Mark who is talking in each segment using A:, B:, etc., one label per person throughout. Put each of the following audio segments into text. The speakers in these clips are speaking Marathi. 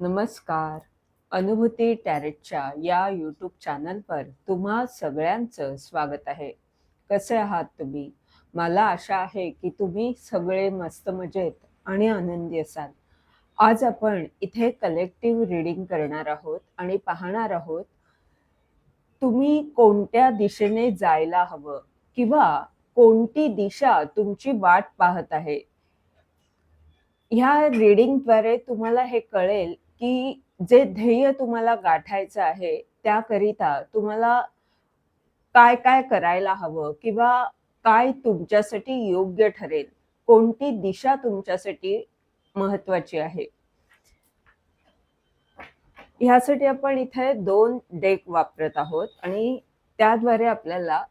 A: नमस्कार. अनुभूती टॅरेटच्या या यूट्यूब चॅनलवर तुम्हा सगळ्यांचं स्वागत आहे. कसे आहात तुम्ही? मला आशा आहे की तुम्ही सगळे मस्त मजेत आणि आनंदी असाल. आज आपण इथे कलेक्टिव्ह रीडिंग करणार आहोत आणि पाहणार आहोत तुम्ही कोणत्या दिशेने जायला हवं किंवा कोणती दिशा तुमची वाट पाहत आहे. ह्या रिडिंगद्वारे तुम्हाला हे कळेल की जे ध्येय तुम्हाला गाठायचं आहे त्याकरिता तुम्हाला काय काय करायला हवं किंवा काय तुमच्यासाठी योग्य ठरेल? कोणती दिशा तुमच्यासाठी महत्वाची आहे? ह्यासाठी आपण इथे दोन डेक वापरत आहोत आणि त्याद्वारे आपल्याला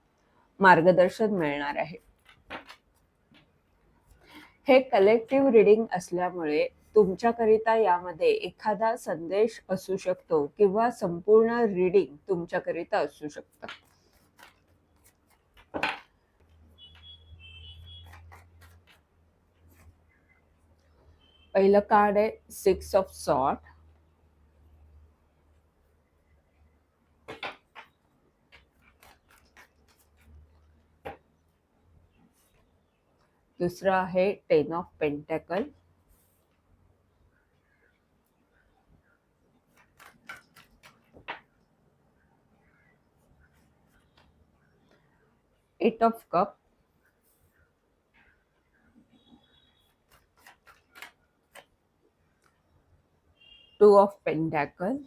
A: मार्गदर्शन मिळणार आहे. हे कलेक्टिव्ह रीडिंग असल्यामुळे तुमच्याकरिता यामध्ये एखादा संदेश असू शकतो किंवा संपूर्ण रीडिंग तुमच्याकरिता असू शकतं. पहिलं कार्ड आहे सिक्स ऑफ सॉट दुसरं आहे ten of pentacle eight of cup. Two of pentacle.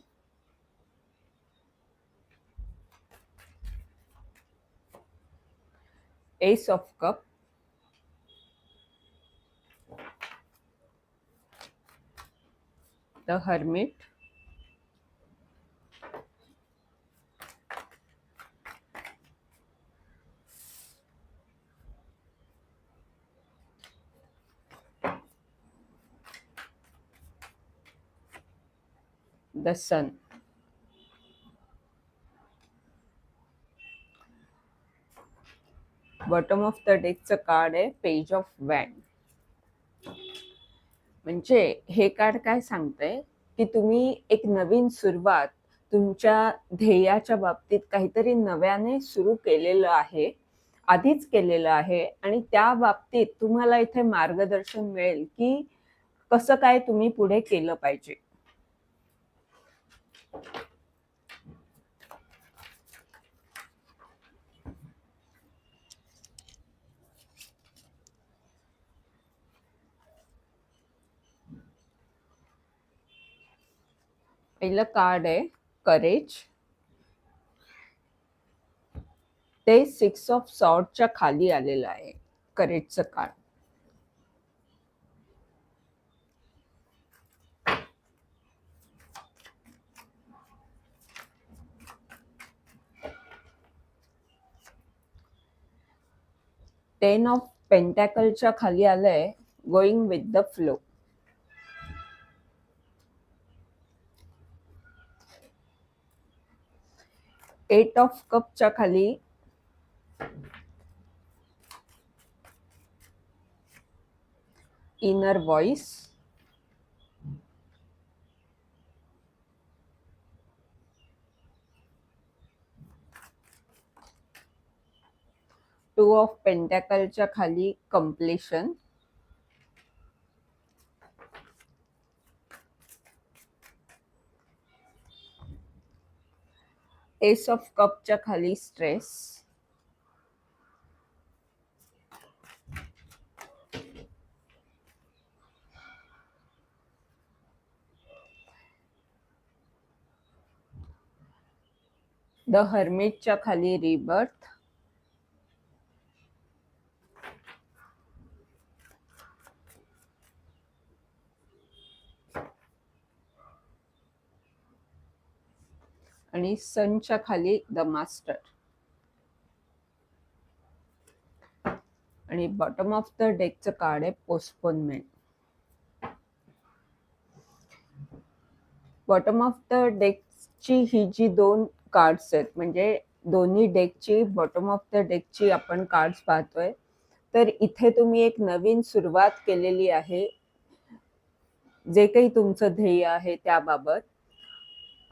A: Ace of cup. The hermit the sun. Bottom of the डेकचं card आहे पेज ऑफ वॅन म्हणजे हे कार्ड काय सांगतंय? की तुम्ही एक नवीन सुरुवात तुमच्या ध्येयाच्या बाबतीत काहीतरी नव्याने सुरू केलेलं आहे आधीच केलेलं आहे आणि त्या बाबतीत तुम्हाला इथे मार्गदर्शन मिळेल की कसं काय तुम्ही पुढे केलं पाहिजे. पहिलं कार्ड आहे करेज ते सिक्स ऑफ सॉर्टच्या खाली आलेलं आहे करेजचं कार्ड टेन ऑफ पेंटॅकलच्या खाली आलंय going with the flow eight of कपच्या खाली. इनर व्हॉइस टू ऑफ पेंटॅकलच्या खाली कम्प्लिशन एस ऑफ कपच्या खाली स्ट्रेस. द हर्मिटच्या खाली रिबर्थ. आणि सनच्या खाली द मास्टर आणि बॉटम ऑफ द डेकचं कार्ड आहे पोस्टपोनमेंट बॉटम ऑफ द डेकची ही जी दोन कार्ड्स आहेत म्हणजे दोन्ही डेकची बॉटम ऑफ द डेकची आपण कार्ड्स पाहतोय तर इथे तुम्ही एक नवीन सुरुवात केलेली आहे. जे काही तुमचं ध्येय आहे त्याबाबत.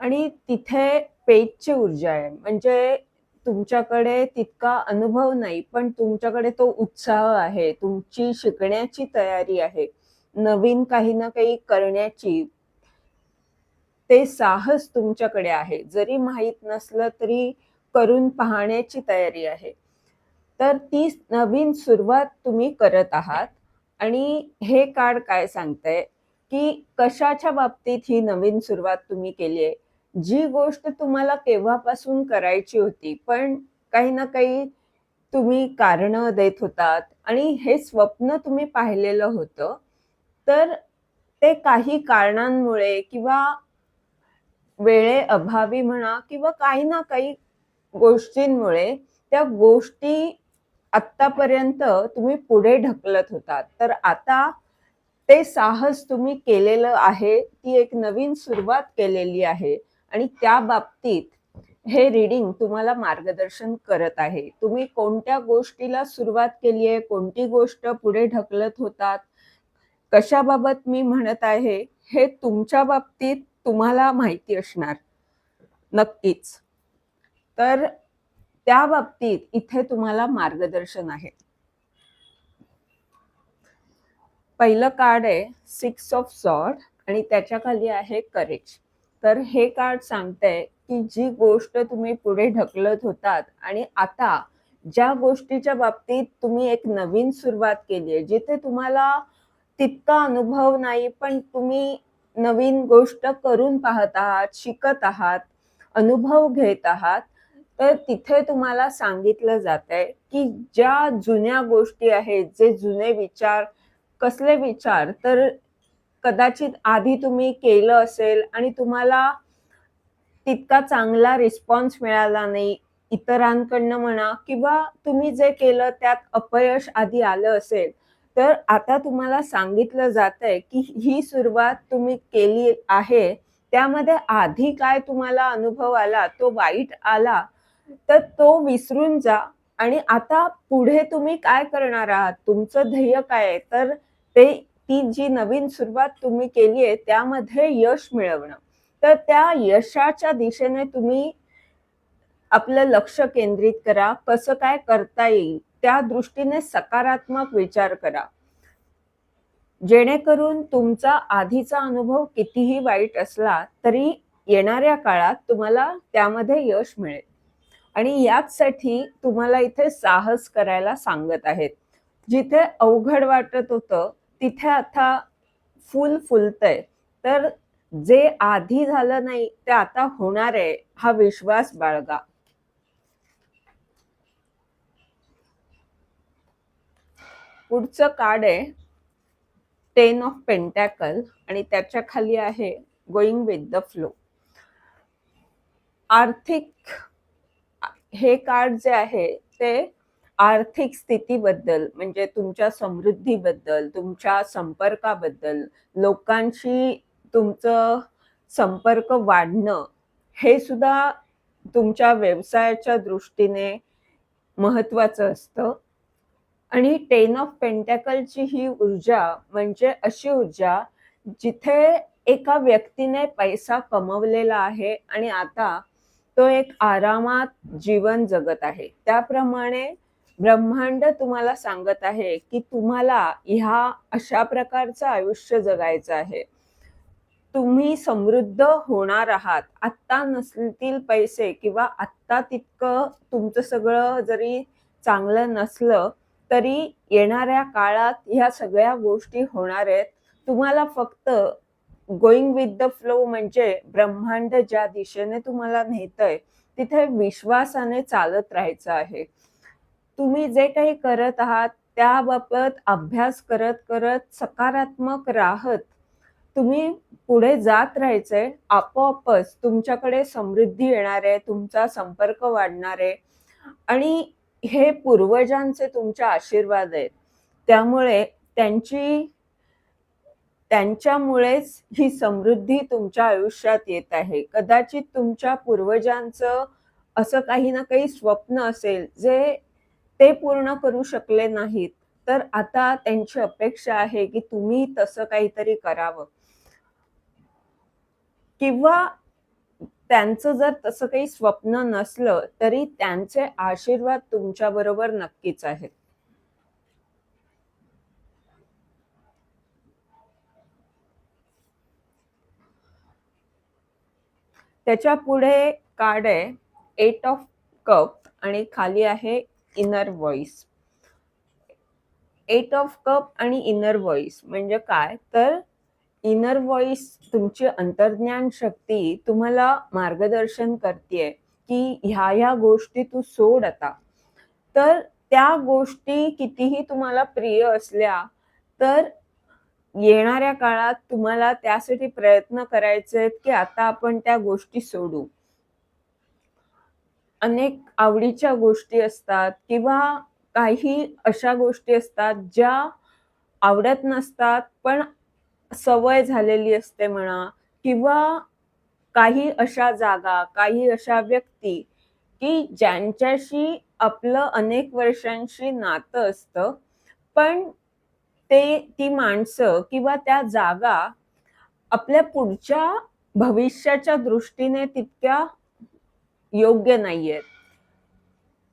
A: आणि तिथे पेजची ऊर्जा आहे. म्हणजे तुमच्याकडे तितका अनुभव नाही पण तुमच्याकडे तो उत्साह आहे. तुमची शिकण्याची तयारी आहे. नवीन काही ना काही करण्याची ते साहस तुमच्याकडे आहे. जरी माहीत नसलं तरी करून पाहण्याची तयारी आहे. तर ती नवीन सुरुवात तुम्ही करत आहात. आणि हे कार्ड काय सांगतंय? की कशाच्या बाबतीत ही नवीन सुरुवात तुम्ही केली आहे? जी गोष्ट तुम्हाला केव्हापासून करायची होती पण काही ना काही तुम्ही कारण देत होतात आणि हे स्वप्न तुम्ही पाहिलेलं होतं तर ते काही कारणांमुळे किंवा वेळे अभावी म्हणा किंवा काही ना काही गोष्टींमुळे त्या गोष्टी आत्तापर्यंत तुम्ही पुढे ढकलत होतात. तर आता ते साहस तुम्ही केलेलं आहे ती एक नवीन सुरुवात केलेली आहे. आणि त्या बाबतीत हे रीडिंग तुम्हाला मार्गदर्शन करत आहे. तुम्ही कोणत्या गोष्टीला सुरुवात केली आहे? कोणती गोष्ट पुढे ढकलत होतात? कशाबाबत मी म्हणत आहे? हे तुमच्या बाबतीत तुम्हाला माहिती असणार. नक्कीच. तर त्या बाबतीत इथे तुम्हाला मार्गदर्शन आहे. पहिलं कार्ड आहे सिक्स ऑफ सॉर्ड आणि त्याच्याखाली आहे करेज तर हे कार्ड सांगतंय की जी गोष्ट तुम्ही पुढे ढकलत होतात आणि आता ज्या गोष्टीच्या बाबतीत तुम्ही एक नवीन सुरुवात केली आहे जिथे तुम्हाला तितका अनुभव नाही पण तुम्ही नवीन गोष्ट करून पाहत आहात शिकत आहात अनुभव घेत आहात तर तिथे तुम्हाला सांगितलं जात आहे की ज्या जुन्या गोष्टी आहेत जे जुने विचार कसले विचार तर कदाचित आधी तुम्ही केलं असेल आणि तुम्हाला तितका चांगला रिस्पॉन्स मिळाला नाही इतरांकडनं म्हणा किंवा तुम्ही जे केलं त्यात अपयश आधी आलं असेल तर आता तुम्हाला सांगितलं जात आहे की ही सुरुवात तुम्ही केली आहे त्यामध्ये आधी काय तुम्हाला अनुभव आला तो वाईट आला तर तो विसरून जा. आणि आता पुढे तुम्ही काय करणार आहात? तुमचं ध्येय काय आहे? तर ते ती जी नवीन सुरुवात तुम्ही केली आहे त्यामध्ये यश मिळवणं. तर त्या यशाच्या दिशेने तुम्ही आपलं लक्ष केंद्रित करा कसं काय करता येईल त्या दृष्टीने सकारात्मक विचार करा. जेणेकरून तुमचा आधीचा अनुभव कितीही वाईट असला तरी येणाऱ्या काळात तुम्हाला त्यामध्ये यश मिळेल. आणि याचसाठी तुम्हाला इथे साहस करायला सांगत आहेत. जिथे अवघड वाटत होतं तिथे आता फुल फुलतंय. तर जे आधी झालं नाही ते आता होणार आहे हा विश्वास बाळगा. पुढचं कार्ड आहे टेन ऑफ पेंटॅकल आणि त्याच्याखाली आहे गोईंग विथ द फ्लो आर्थिक हे कार्ड जे आहे ते आर्थिक स्थितीबद्दल म्हणजे तुमच्या समृद्धीबद्दल तुमच्या संपर्काबद्दल लोकांशी तुमचं संपर्क वाढणं हे सुद्धा तुमच्या व्यवसायाच्या दृष्टीने महत्वाचं असतं. आणि टेन ऑफ पेंटॅकलची ही ऊर्जा म्हणजे अशी ऊर्जा जिथे एका व्यक्तीने पैसा कमवलेला आहे आणि आता तो एक आरामात जीवन जगत आहे. त्याप्रमाणे ब्रह्मांड तुम्हाला सांगत आहे की तुम्हाला ह्या अशा प्रकारचं आयुष्य जगायचं आहे. तुम्ही समृद्ध होणार आहात. आत्ता नसतील पैसे किंवा आत्ता तितकं तुमचं सगळं जरी चांगलं नसलं तरी येणाऱ्या काळात ह्या सगळ्या गोष्टी होणार आहेत. तुम्हाला फक्त गोइंग विथ द फ्लो म्हणजे ब्रह्मांड ज्या दिशेने तुम्हाला नेतय तिथे विश्वासाने चालत राहायचं आहे. तुम्ही जे काही करत आहात त्याबाबत अभ्यास करत करत सकारात्मक राहत. तुम्ही पुढे जात राहायचंय आपोआपच तुमच्याकडे समृद्धी येणार आहे तुमचा संपर्क वाढणार आहे. आणि हे पूर्वजांचे तुमचे आशीर्वाद आहेत. त्यामुळे त्यांची त्यांच्यामुळेच ही समृद्धी तुमच्या आयुष्यात येत आहे. कदाचित तुमच्या पूर्वजांचं असं काही ना काही स्वप्न असेल जे ते पूर्ण करू शकले नाहीत. तर आता त्यांची अपेक्षा आहे की तुम्ही तसं काहीतरी करावं. किंवा त्यांचं जर तसं काही स्वप्न नसलं तरी त्यांचे आशीर्वाद तुमच्या बरोबर नक्कीच आहेत. त्याच्या पुढे कार्ड आहे एट ऑफ कप आणि खाली आहे inner voice eight of cup आणि इनर व्हॉइस म्हणजे काय? तर इनर व्हॉइस तुमची अंतर्ज्ञान शक्ती तुम्हाला मार्गदर्शन करते की ह्या ह्या गोष्टी तू सोड आता. तर त्या गोष्टी कितीही तुम्हाला प्रिय असल्या तर येणाऱ्या काळात तुम्हाला त्यासाठी प्रयत्न करायचे आहेत की आता आपण त्या गोष्टी सोडू. अनेक आवडीच्या गोष्टी असतात किंवा काही अशा गोष्टी असतात ज्या आवडत नसतात पण सवय झालेली असते म्हणा किंवा काही अशा जागा काही अशा व्यक्ती की ज्यांच्याशी आपलं अनेक वर्षांशी नातं असतं पण ते ती माणसं किंवा त्या जागा आपल्या पुढच्या भविष्याच्या दृष्टीने तितक्या योग्य नाहीयेत.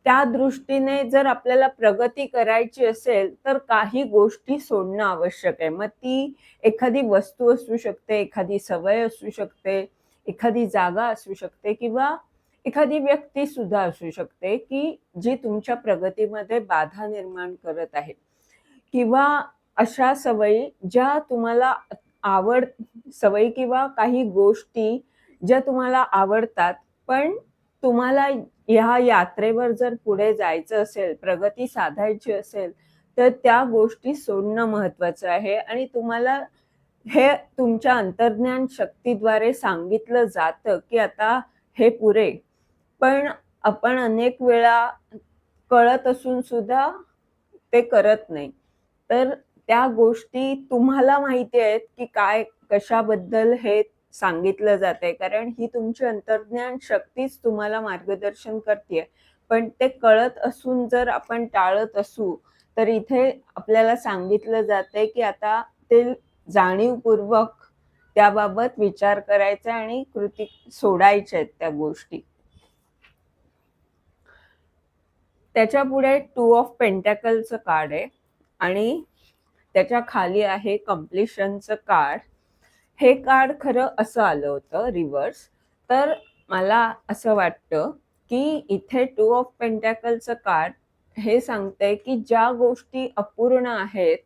A: त्या दृष्टीने जर आपल्याला प्रगती करायची असेल तर काही गोष्टी सोडणं आवश्यक आहे. मग ती एखादी वस्तू असू शकते एखादी सवय असू शकते एखादी जागा असू शकते किंवा एखादी व्यक्ती सुद्धा असू शकते की जी तुमच्या प्रगतीमध्ये बाधा निर्माण करत आहे. किंवा अशा सवयी ज्या तुम्हाला आवड सवयी किंवा काही गोष्टी ज्या तुम्हाला आवडतात पण तुम्हाला ह्या यात्रेवर जर पुढे जायचं असेल प्रगती साधायची असेल तर त्या गोष्टी सोडणं महत्वाचं आहे. आणि तुम्हाला हे तुमच्या अंतर्ज्ञान शक्तीद्वारे सांगितलं जातं की आता हे पुरे. पण आपण अनेक वेळा कळत असून सुद्धा ते करत नाही. तर त्या गोष्टी तुम्हाला माहिती आहेत की काय कशाबद्दल हे सांगितलं जात आहे कारण ही तुमची अंतर्ज्ञान शक्तीच तुम्हाला मार्गदर्शन करते पण ते कळत असून जर आपण टाळत असू तर इथे आपल्याला सांगितलं जातंय की आता ते जाणीवपूर्वक त्याबाबत विचार करायचा आणि कृती सोडायच्या आहेत त्या गोष्टी. त्याच्या पुढे टू ऑफ पेंटॅकलचं कार्ड आहे आणि त्याच्याखाली आहे कम्प्लिशनचं कार्ड. हे कार्ड खरं असं आलं होतं रिव्हर्स तर मला असं वाटतं की इथे टू ऑफ पेंटॅकलचं कार्ड हे सांगतंय की ज्या गोष्टी अपूर्ण आहेत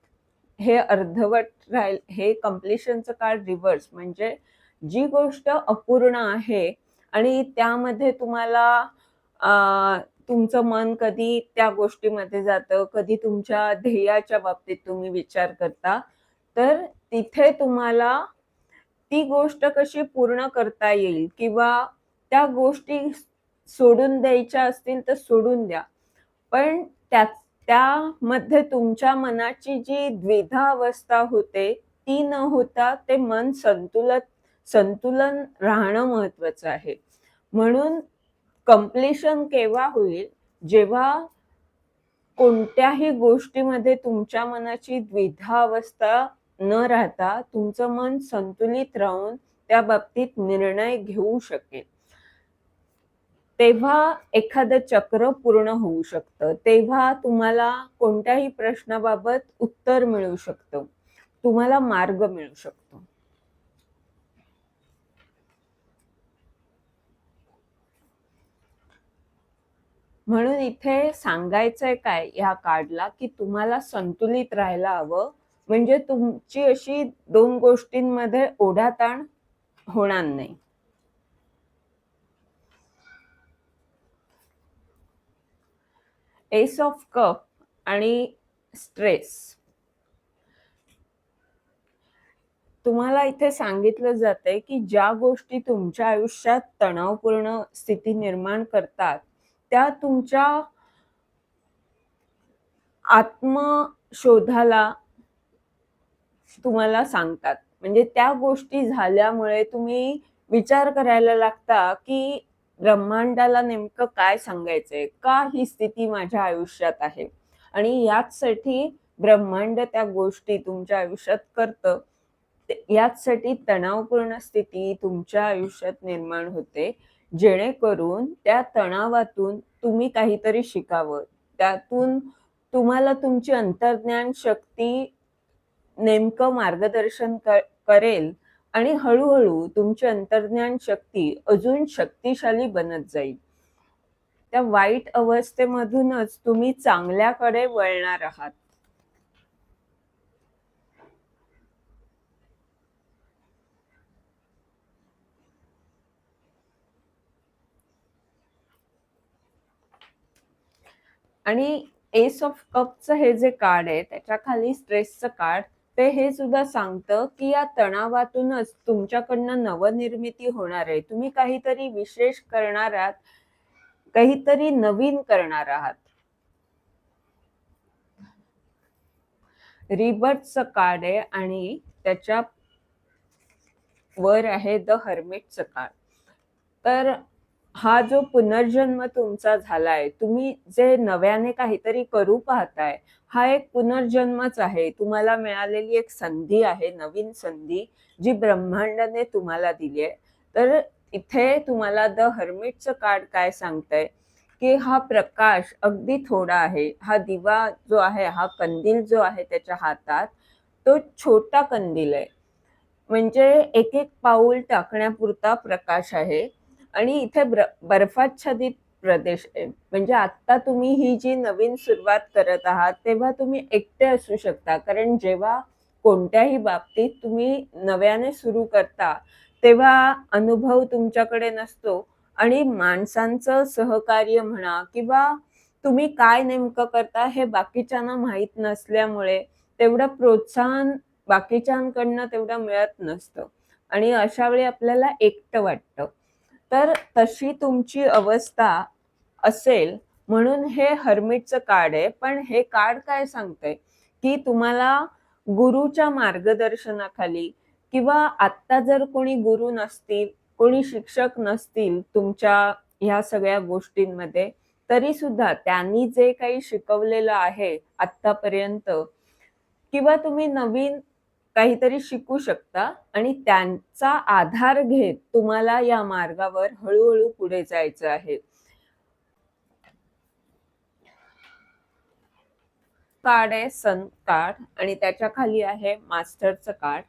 A: हे अर्धवट राहील हे कम्प्लिशनचं कार्ड रिव्हर्स म्हणजे जी गोष्ट अपूर्ण आहे आणि त्यामध्ये तुम्हाला तुमचं मन कधी त्या गोष्टीमध्ये जातं कधी तुमच्या ध्येयाच्या बाबतीत तुम्ही विचार करता तर तिथे तुम्हाला ती गोष्ट कशी पूर्ण करता येईल किंवा त्या गोष्टी सोडून द्यायच्या असतील तर सोडून द्या. पण त्या त्यामध्ये तुमच्या मनाची जी द्विधा अवस्था होते ती न होता ते मन संतुलन संतुलन राहणं महत्वाचं आहे. म्हणून कम्प्लिशन केव्हा होईल? जेव्हा कोणत्याही गोष्टीमध्ये तुमच्या मनाची द्विधा अवस्था न राहता तुमचं मन संतुलित राहून त्या बाबतीत निर्णय घेऊ शकेल. तेव्हा एखादं चक्र पूर्ण होऊ शकतं. तेव्हा तुम्हाला कोणत्याही प्रश्नाबाबत उत्तर मिळू शकतं. तुम्हाला मार्ग मिळू शकतो. म्हणून इथे सांगायचंय काय? या कार्डला की तुम्हाला संतुलित राहायला हवं. म्हणजे तुमची अशी दोन गोष्टींमध्ये ओढाताण होणार नाही. एस ऑफ कप आणि स्ट्रेस तुम्हाला इथे सांगितलं जातंय की ज्या गोष्टी तुमच्या आयुष्यात तणावपूर्ण स्थिती निर्माण करतात त्या तुमच्या आत्मशोधाला तुम्हाला सांगतात. म्हणजे त्या गोष्टी झाल्यामुळे तुम्ही विचार करायला लागता की ब्रह्मांडाला नेमकं काय सांगायचंय? का ही स्थिती माझ्या आयुष्यात आहे? आणि याचसाठी ब्रह्मांड त्या गोष्टी तुमच्या आयुष्यात करतं. याचसाठी तणावपूर्ण स्थिती तुमच्या आयुष्यात निर्माण होते. जेणेकरून त्या तणावातून तुम्ही काहीतरी शिकावं. त्यातून तुम्हाला तुमची अंतर्ज्ञान शक्ती नेमकं मार्गदर्शन करेल आणि हळूहळू तुमची अंतर्ज्ञान शक्ती अजून शक्तिशाली बनत जाईल. त्या वाईट अवस्थेमधूनच तुम्ही चांगल्याकडे वळणार आहात. आणि एस ऑफ कपचं हे जे कार्ड आहे त्याच्याखाली स्ट्रेसचं कार्ड ते हे सुद्धा सांगतं की या तणावातूनच तुमच्याकडनं नवनिर्मिती होणार आहे. तुम्ही काहीतरी विशेष करणार आहात काहीतरी नवीन करणार आहात. रिबर्टचं कार्ड आहे आणि त्याच्या वर आहे द हर्मिटचं कार्ड तर हा जो पुनर्जन्म तुमचा झालाय तुम्ही जे नव्याने काहीतरी करू पाहताय हा एक पुनर्जन्मच आहे. तुम्हाला मिळालेली एक संधी आहे नवीन संधी जी ब्रह्मांडाने तुम्हाला दिली आहे. तर इथे तुम्हाला द हर्मिटचं कार्ड काय सांगतंय? की हा प्रकाश अगदी थोडा आहे. हा दिवा जो आहे हा कंदील जो आहे त्याच्या हातात तो छोटा कंदील आहे. म्हणजे एक एक पाऊल टाकण्यापुरता प्रकाश आहे. आणि इथे ब्र- बर्फाच्छादित प्रदेश आहे म्हणजे आता तुम्ही ही जी नवीन सुरुवात करत आहात तेव्हा तुम्ही एकटे असू शकता. कारण जेव्हा कोणत्याही बाबतीत तुम्ही नव्याने सुरू करता तेव्हा अनुभव तुमच्याकडे नसतो. आणि माणसांचं सहकार्य म्हणा किंवा तुम्ही काय नेमकं करता हे बाकीच्यांना माहीत नसल्यामुळे तेवढं प्रोत्साहन बाकीच्यांकडनं तेवढं मिळत नसतं. आणि अशा वेळी आपल्याला एकटं वाटतं. तर तशी तुमची अवस्था असेल म्हणून हे हर्मिटचं कार्ड आहे. पण हे कार्ड काय सांगतंय? की तुम्हाला गुरुच्या मार्गदर्शनाखाली किंवा आत्ता जर कोणी गुरु नसतील कोणी शिक्षक नसतील तुमच्या ह्या सगळ्या गोष्टींमध्ये तरी सुद्धा त्यांनी जे काही शिकवलेलं आहे आत्तापर्यंत किंवा तुम्ही नवीन काहीतरी शिकू शकता आणि त्यांचा आधार घेत तुम्हाला या मार्गावर हळूहळू पुढे जायचं आहे. कार्ड आहे सन कार्ड आणि त्याच्याखाली आहे मास्टरचं कार्ड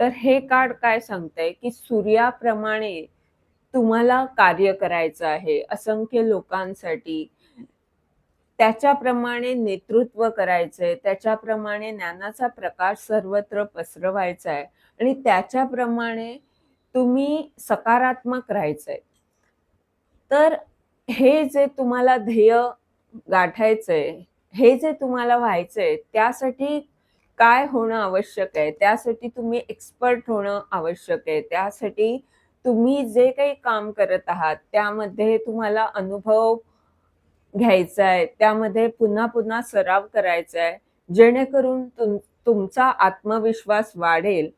A: तर हे कार्ड काय सांगतंय की सूर्याप्रमाणे तुम्हाला कार्य करायचं आहे. असंख्य लोकांसाठी त्याच्याप्रमाणे नेतृत्व करायचंय त्याच्याप्रमाणे ज्ञानाचा प्रकाश सर्वत्र पसरवायचा आहे आणि त्याच्याप्रमाणे तुम्ही सकारात्मक राहायचंय. तर हे जे तुम्हाला ध्येय गाठायचंय हे जे तुम्हाला व्हायचंय त्यासाठी काय होणं आवश्यक आहे त्यासाठी तुम्ही एक्सपर्ट होणं आवश्यक आहे त्यासाठी तुम्ही जे काही काम करत आहात त्यामध्ये तुम्हाला अनुभव घ्यायचा आहे त्यामध्ये पुन्हा पुन्हा सराव करायचा आहे जेणेकरून तुम तुमचा आत्मविश्वास वाढेल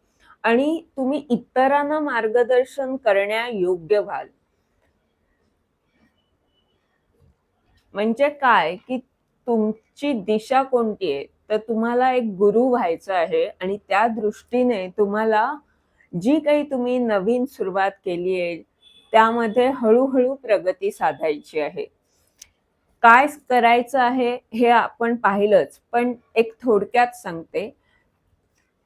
A: आणि तुम्ही इतरांना मार्गदर्शन करण्यायोग्य व्हाल. म्हणजे काय? की तुमची दिशा कोणती आहे? तर तुम्हाला एक गुरु व्हायचं आहे आणि त्या दृष्टीने तुम्हाला जी काही तुम्ही नवीन सुरुवात केली आहे त्यामध्ये हळूहळू प्रगती साधायची आहे. काय करायचं आहे हे आपण पाहिलंच पण एक थोडक्यात सांगते.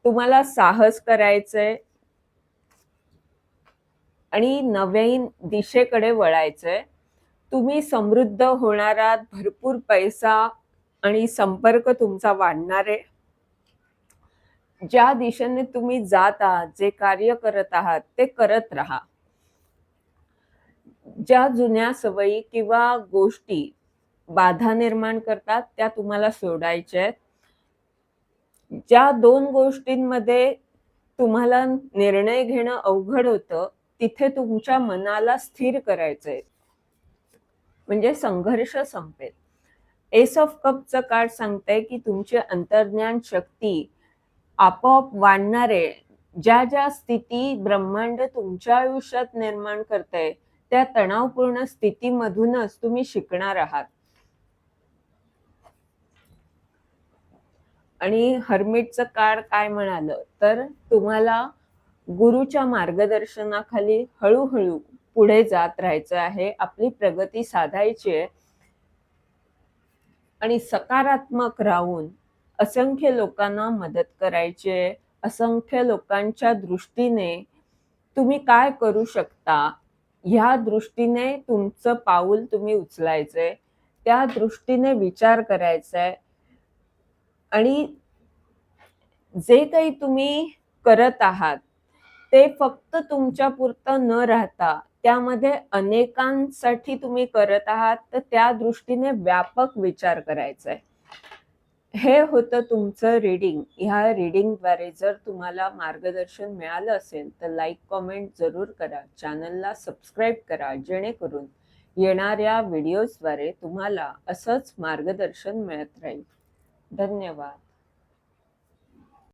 A: तुम्हाला साहस करायचंय. आणि नवीन दिशेकडे वळायचंय. तुम्ही समृद्ध होणार आहात भरपूर पैसा आणि संपर्क तुमचा वाढणार आहे. ज्या दिशेने तुम्ही जात आहात जे कार्य करत आहात ते करत राहा. ज्या जुन्या सवयी किंवा गोष्टी बाधा निर्माण करतात त्या तुम्हाला सोडायच्या आहेत. ज्या दोन गोष्टींमध्ये तुम्हाला निर्णय घेणं अवघड होतं तिथे तुमच्या मनाला स्थिर करायचंय म्हणजे संघर्ष संपेल. एस ऑफ कपचं कार्ड सांगतंय की तुमची अंतर्ज्ञान शक्ती आपोआप वाढणारे ज्या ज्या स्थिती ब्रह्मांड तुमच्या आयुष्यात निर्माण करतंय त्या तणावपूर्ण स्थितीमधूनच तुम्ही शिकणार आहात. आणि हर्मिटचं कार काय म्हणालं? तर तुम्हाला गुरुच्या मार्गदर्शनाखाली हळूहळू पुढे जात राहायचं आहे. आपली प्रगती साधायची आहे. आणि सकारात्मक राहून असंख्य लोकांना मदत करायची आहे. असंख्य लोकांच्या दृष्टीने तुम्ही काय करू शकता? ह्या दृष्टीने तुमचं पाऊल तुम्ही उचलायचंय. त्या दृष्टीने विचार करायचा आहे आणि जे काही तुम्ही करत आहात ते फक्त तुमच्या पुरतं न राहता त्यामध्ये अनेकांसाठी तुम्ही करत आहात तर त्या दृष्टीने व्यापक विचार करायचा आहे हे होतं तुमचं रीडिंग ह्या रीडिंगद्वारे जर तुम्हाला मार्गदर्शन मिळालं असेल तर लाईक कॉमेंट जरूर करा. चॅनलला सबस्क्राईब करा जेणेकरून येणाऱ्या व्हिडिओजद्वारे तुम्हाला असंच मार्गदर्शन मिळत राहील. धन्यवाद.